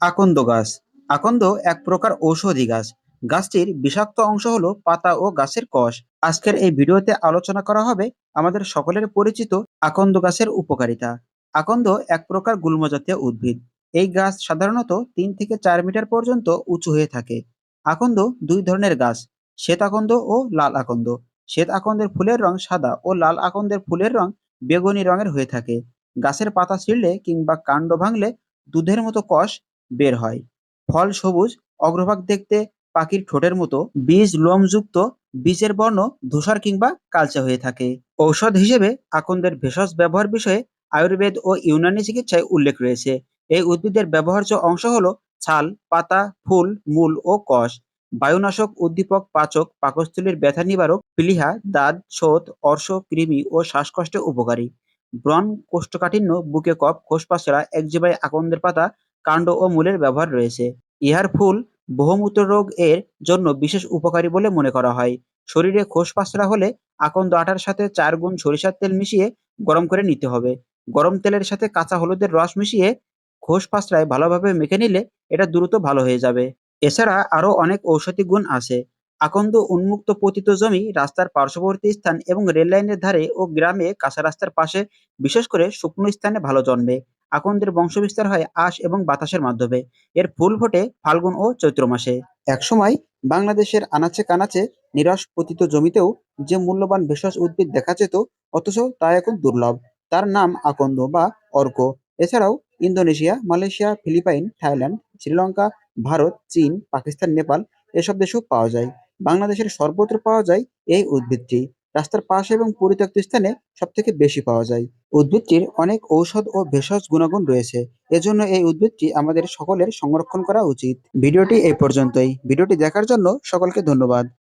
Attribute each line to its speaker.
Speaker 1: আকন্দ গাছ। আকন্দ এক প্রকার ঔষধি গাছ। গাছটির বিষাক্ত অংশ হলো পাতা ও গাছের কষ। আজকের এই ভিডিওতে আলোচনা করা হবে আমাদের সকলের পরিচিত আকন্দ গাছের উপকারিতা। আকন্দ এক প্রকার গুল্মজাতীয় উদ্ভিদ। এই গাছ সাধারণত তিন থেকে চার মিটার পর্যন্ত উঁচু হয়ে থাকে। আকন্দ দুই ধরনের গাছ, শ্বেত আকন্দ ও লাল আকন্দ। শ্বেত আকন্দের ফুলের রং সাদা ও লাল আকন্দের ফুলের রং বেগুনি রঙের হয়ে থাকে। গাছের পাতা ছিঁড়লে কিংবা কাণ্ড ভাঙলে দুধের মতো কষ বের হয়। ফল সবুজ, অগ্রভাগ দেখতে পাখির ঠোঁটের মতো বীজ লোমযুক্ত, বীজের বর্ণ ধূসর কিংবা কালচে হয়ে থাকে। ঔষধ হিসেবে আকন্দের ভেষজ ব্যবহার বিষয়ে আয়ুর্বেদ ও ইউনানি চিকিৎসায় উল্লেখ রয়েছে। এই উদ্ভিদের ব্যবহার্য অংশ হলো ছাল, পাতা, ফুল, মূল ও কষ। বায়ুনাশক উদ্দীপক, পাচক, পাকস্থলীর ব্যথা নিবারক, প্লীহা, দাঁত শোথ অর্শ, কৃমি ও শ্বাসকষ্টে উপকারী। ব্রণ কোষ্ঠকাঠিন্য, বুকে কফ খোসপাসরা একজিবায় আকন্দের পাতা কাণ্ড ও মূলের ব্যবহার রয়েছে। ইহার ফুল বহুমূত্র রোগ এর জন্য বিশেষ উপকারী বলে মনে করা হয়। শরীরে খোসপাসরা হলে আকন্দ আটার সাথে চার গুণ সরিষার তেল মিশিয়ে গরম করে নিতে হবে। গরম তেলের সাথে কাঁচা হলুদের রস মিশিয়ে পাসরায় ভালোভাবে মেখে নিলে এটা দ্রুত ভালো হয়ে যাবে। এছাড়া আরও অনেক ঔষধি গুণ আছে। আকন্দ উন্মুক্ত পতিত জমি রাস্তার পার্শ্ববর্তী স্থান এবং রেল লাইনের ধারে ও গ্রামে কাঁচা রাস্তার পাশে বিশেষ করে শুকনো স্থানে ভালো জন্মে। আকন্দের বংশবিস্তার হয় আঁশ এবং বাতাসের মাধ্যমে। এর ফুল ফোটে ফাল্গুন ও চৈত্র মাসে। একসময় বাংলাদেশের আনাচে কানাচে নিরস পতিত জমিতেও যে মূল্যবান ভেষজ উদ্ভিদ দেখা যেত, অথচ তা এখন দুর্লভ। তার নাম আকন্দ বা অর্ক। এছাড়াও Indonesia, Malaysia, Philippines, Thailand, Sri Lanka, Bharat, চীন, পাকিস্তান, নেপাল এসব দেশেও পাওয়া যায়। বাংলাদেশের সর্বত্র পাওয়া যায় এই উদ্ভিদটি। রাস্তার পাশে এবং পরিত্যক্ত স্থানে সব থেকে বেশি পাওয়া যায়। উদ্ভিদটির অনেক ঔষধ ও ভেষজ গুণাগুণ রয়েছে। এজন্য এই উদ্ভিদটি আমাদের সকলের সংরক্ষণ করা উচিত। ভিডিওটি এই পর্যন্তই। ভিডিওটি দেখার জন্য সকলকে ধন্যবাদ।